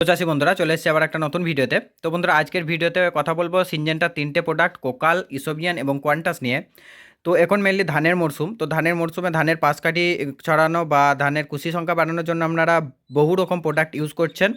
তো চাষি বন্ধুরা, চলে এসেছি আবার একটা নতুন ভিডিওতে। তো বন্ধুরা, আজকের ভিডিওতে কথা বলব সিনজেন্টার তিনটে প্রোডাক্ট কোকাল, ইসোবিয়ান এবং কোয়ান্টাস নিয়ে। তো এখন মেনলি ধানের মরশুম তো ধানের মরশুমে ধানের পাশ কাঠি ছড়ানো বা ধানের কুশি সংখ্যা বাড়ানোর জন্য আপনারা বহু রকম প্রোডাক্ট ইউজ করছেন।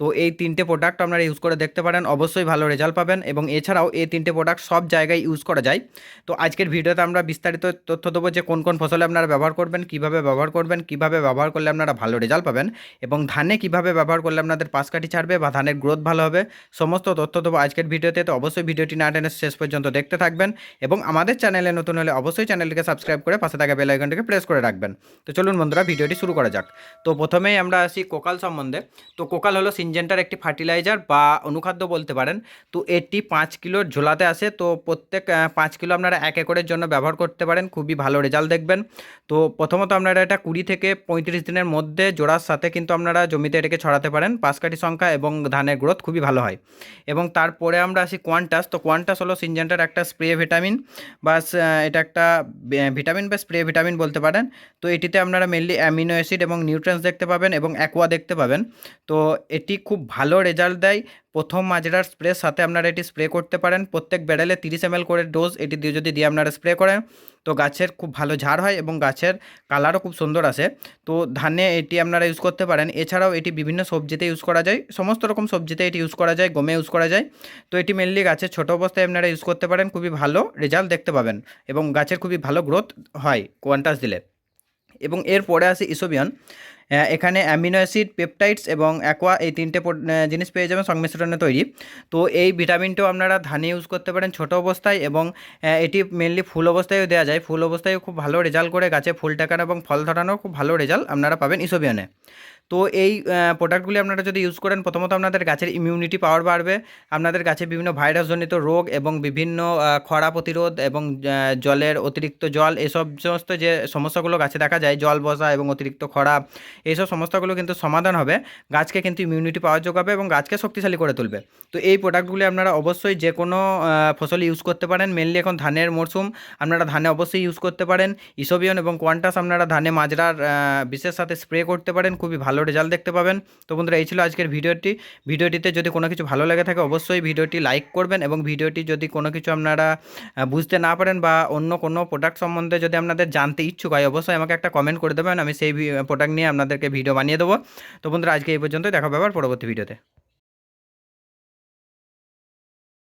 তো এই তিনটে প্রোডাক্ট আপনারা ইউজ করে দেখতে পারেন, অবশ্যই ভালো রেজাল্ট পাবেন এবং এছাড়াও এই তিনটে প্রোডাক্ট সব জায়গায় ইউজ করা যায়। তো আজকের ভিডিওতে আমরা বিস্তারিত তথ্য দেবো যে কোন কোন ফসলে আপনারা ব্যবহার করবেন, কীভাবে ব্যবহার করবেন, কীভাবে ব্যবহার করলে আপনারা ভালো রেজাল্ট পাবেন এবং ধানে কীভাবে ব্যবহার করলে আপনাদের পাশ কাঠি ছাড়বে বা ধানের গ্রোথ ভালো হবে, সমস্ত তথ্য দেবো আজকের ভিডিওতে। তো অবশ্যই ভিডিওটি না টেনে শেষ পর্যন্ত দেখতে থাকবেন এবং আমাদের চ্যানেলে নতুন হলে অবশ্যই চ্যানেলটিকে সাবস্ক্রাইব করে পাশে থাকা বেল আইকনটিকে প্রেস করে রাখবেন। তো চলুন বন্ধুরা, ভিডিওটি শুরু করা যাক। তো প্রথমেই আমরা আসি কোকাল সম্বন্ধে। তো কোকাল হলো সিনজেন্টার একটি ফার্টিলাইজার বা অনুখাদ্য বলতে পারেন। তো এটি পাঁচ কিলোর ঝোলাতে আসে। তো প্রত্যেক পাঁচ কিলো আপনারা এক একরের জন্য ব্যবহার করতে পারেন। খুবই ভালো রেজাল্ট দেখবেন। তো প্রথমত আপনারা এটা কুড়ি থেকে পঁয়ত্রিশ দিনের মধ্যে জোড়ার সাথে কিন্তু আপনারা জমিতে এটাকে ছড়াতে পারেন। পাঁচকাঠি সংখ্যা এবং ধানের গ্রোথ খুবই ভালো হয়। এবং তারপরে আমরা আসি কোয়ান্টাস। তো কোয়ান্টাস হলো সিনজেন্টার একটা স্প্রে ভিটামিন বা এটা একটা ভিটামিন বা স্প্রে ভিটামিন বলতে পারেন। তো এটিতে আপনারা মেনলি অ্যামিনো অ্যাসিড এবং নিউট্রেন্স দেখতে পাবেন এবং অ্যাকোয়া দেখতে পাবেন। তো এটি খুব ভালো রেজাল্ট দেয়। প্রথম মাজরার স্প্রের সাথে আপনারা এটি স্প্রে করতে পারেন। প্রত্যেক বেড়ালে তিরিশ এম করে ডোজ এটি দিয়ে যদি দিয়ে আপনারা স্প্রে করেন, তো গাছের খুব ভালো ঝাড় হয় এবং গাছের কালারও খুব সুন্দর আসে। তো ধানে এটি আপনারা ইউজ করতে পারেন। এছাড়াও এটি বিভিন্ন সবজিতে ইউজ করা যায়। সমস্ত রকম সবজিতে এটি ইউজ করা যায়, গমে ইউজ করা যায়। তো এটি মেনলি গাছের ছোটো অবস্থায় আপনারা ইউজ করতে পারেন। খুবই ভালো রেজাল্ট দেখতে পাবেন এবং গাছের খুবই ভালো গ্রোথ হয়। কোয়ান্টাস দিলে। এবং এর পরে আসে ইসোবিয়ন। এখানে অ্যামিনো অ্যাসিড, পেপটাইডস এবং অ্যাকোয়া এই তিনটে জিনিস পেয়ে যাবেন সংমিশ্রণে তৈরি। তো এই ভিটামিনটাও আপনারা ধানে ইউজ করতে পারেন ছোট অবস্থায় এবং এটি মেনলি ফুল অবস্থায়ও দেওয়া যায়। ফুল অবস্থায়ও খুব ভালো রেজাল্ট করে, গাছে ফুল টাকানো এবং ফল ধরানো খুব ভালো রেজাল্ট আপনারা পাবেন ইসোবিয়ানে তো এই প্রোডাক্টগুলি আপনারা যদি ইউজ করেন, প্রথমত আপনাদের গাছের ইমিউনিটি পাওয়ার বাড়বে। আপনাদের গাছে বিভিন্ন ভাইরাসজনিত রোগ এবং বিভিন্ন খরা প্রতিরোধ এবং জলের অতিরিক্ত জল, এসব সমস্ত যে সমস্যাগুলো গাছে দেখা যায়, জল বসা এবং অতিরিক্ত খরা এইসব সমস্যাগুলো কিন্তু সমাধান হবে। গাছকে কিন্তু ইমিউনিটি পাওয়ার যোগাবে এবং গাছকে শক্তিশালী করে তুলবে। তো এই প্রোডাক্টগুলি আপনারা অবশ্যই যে কোনো ফসল ইউজ করতে পারেন। মেনলি এখন ধানের মরশুম আপনারা ধানে অবশ্যই ইউজ করতে পারেন। ইসোবিয়ন এবং কোয়ান্টাস আপনারা ধানে মাজরার বিশেষ সাথে স্প্রে করতে পারেন। খুবই ভালো রেজাল্ট দেখতে পাবেন। তো বন্ধুরা, এই ছিল আজকের ভিডিওটি। ভিডিওটিতে যদি কোনো কিছু ভালো লেগে থাকে, অবশ্যই ভিডিওটি লাইক করবেন এবং ভিডিওটি যদি কোনো কিছু আপনারা বুঝতে না পারেন বা অন্য কোনো প্রোডাক্ট সম্বন্ধে যদি আপনাদের জানতে ইচ্ছুক হয়, অবশ্যই আমাকে একটা কমেন্ট করে দেবেন। আমি সেই প্রোডাক্ট নিয়ে আপনাদেরকে ভিডিও বানিয়ে দেবো। তো বন্ধুরা আজকে এই পর্যন্ত দেখা আবার পরবর্তী ভিডিওতে